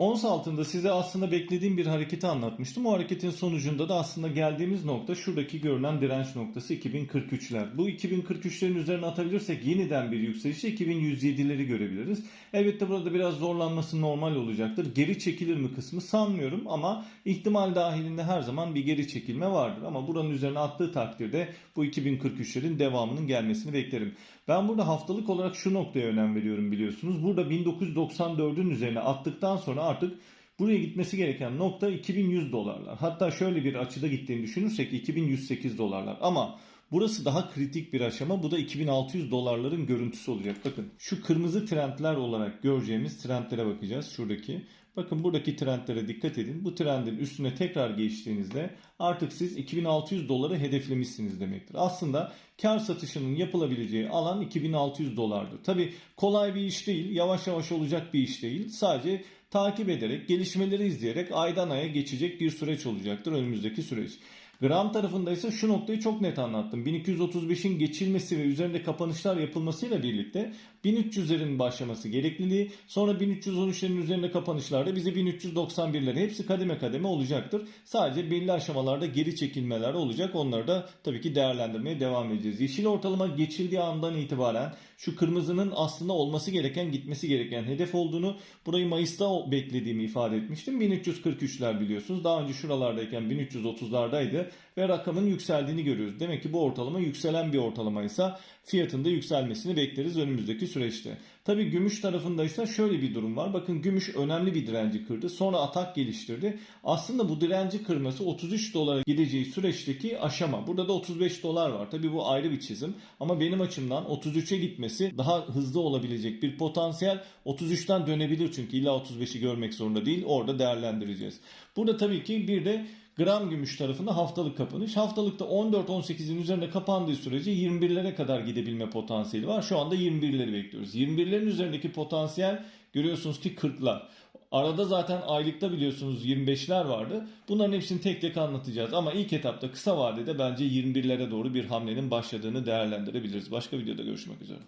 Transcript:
Ons altında size aslında beklediğim bir hareketi anlatmıştım. O hareketin sonucunda da aslında geldiğimiz nokta şuradaki görünen direnç noktası 2043'ler. Bu 2043'lerin üzerine atabilirsek yeniden bir yükselişte 2107'leri görebiliriz. Elbette burada biraz zorlanması normal olacaktır. Geri çekilir mi kısmı sanmıyorum ama ihtimal dahilinde her zaman bir geri çekilme vardır. Ama buranın üzerine attığı takdirde bu 2043'lerin devamının gelmesini beklerim. Ben burada haftalık olarak şu noktaya önem veriyorum biliyorsunuz. Burada 1994'ün üzerine attıktan sonra artık buraya gitmesi gereken nokta 2100 dolarlar. Hatta şöyle bir açıda gittiğini düşünürsek 2108 dolarlar. Ama burası daha kritik bir aşama. Bu da 2600 dolarların görüntüsü olacak. Bakın şu kırmızı trendler olarak göreceğimiz trendlere bakacağız. Şuradaki. Bakın buradaki trendlere dikkat edin. Bu trendin üstüne tekrar geçtiğinizde artık siz 2600 doları hedeflemişsiniz demektir. Aslında kar satışının yapılabileceği alan 2600 dolardır. Tabi kolay bir iş değil, yavaş yavaş olacak bir iş değil. Sadece takip ederek, gelişmeleri izleyerek aydan aya geçecek bir süreç olacaktır önümüzdeki süreç. Gram tarafında ise şu noktayı çok net anlattım. 1235'in geçilmesi ve üzerinde kapanışlar yapılmasıyla birlikte 1300'lerin başlaması gerekliliği sonra 1313'lerin üzerinde kapanışlarda bizi 1391'lere hepsi kademe kademe olacaktır. Sadece belli aşamalarda geri çekilmeler olacak. Onları da tabii ki değerlendirmeye devam edeceğiz. Yeşil ortalama geçildiği andan itibaren şu kırmızının aslında olması gereken gitmesi gereken hedef olduğunu burayı Mayıs'ta beklediğimi ifade etmiştim. 1343'ler biliyorsunuz. Daha önce şuralardayken 1330'lardaydı ve rakamın yükseldiğini görüyoruz. Demek ki bu ortalama yükselen bir ortalamaysa fiyatın da yükselmesini bekleriz önümüzdeki süreçte. Tabi gümüş tarafında ise şöyle bir durum var. Bakın gümüş önemli bir direnci kırdı. Sonra atak geliştirdi. Aslında bu direnci kırması 33 dolara gideceği süreçteki aşama. Burada da 35 dolar var. Tabi bu ayrı bir çizim. Ama benim açımdan 33'e gitmesi daha hızlı olabilecek bir potansiyel. 33'ten dönebilir çünkü illa 35'i görmek zorunda değil. Orada değerlendireceğiz. Burada tabii ki bir de gram gümüş tarafında haftalık kapanış. Haftalıkta 14-18'in üzerinde kapandığı sürece 21'lere kadar gidebilme potansiyeli var. Şu anda 21'leri bekliyoruz. 21'lerin üzerindeki potansiyel görüyorsunuz ki 40'lar. Arada zaten aylıkta biliyorsunuz 25'ler vardı. Bunların hepsini tek tek anlatacağız. Ama ilk etapta kısa vadede bence 21'lere doğru bir hamlenin başladığını değerlendirebiliriz. Başka videoda görüşmek üzere.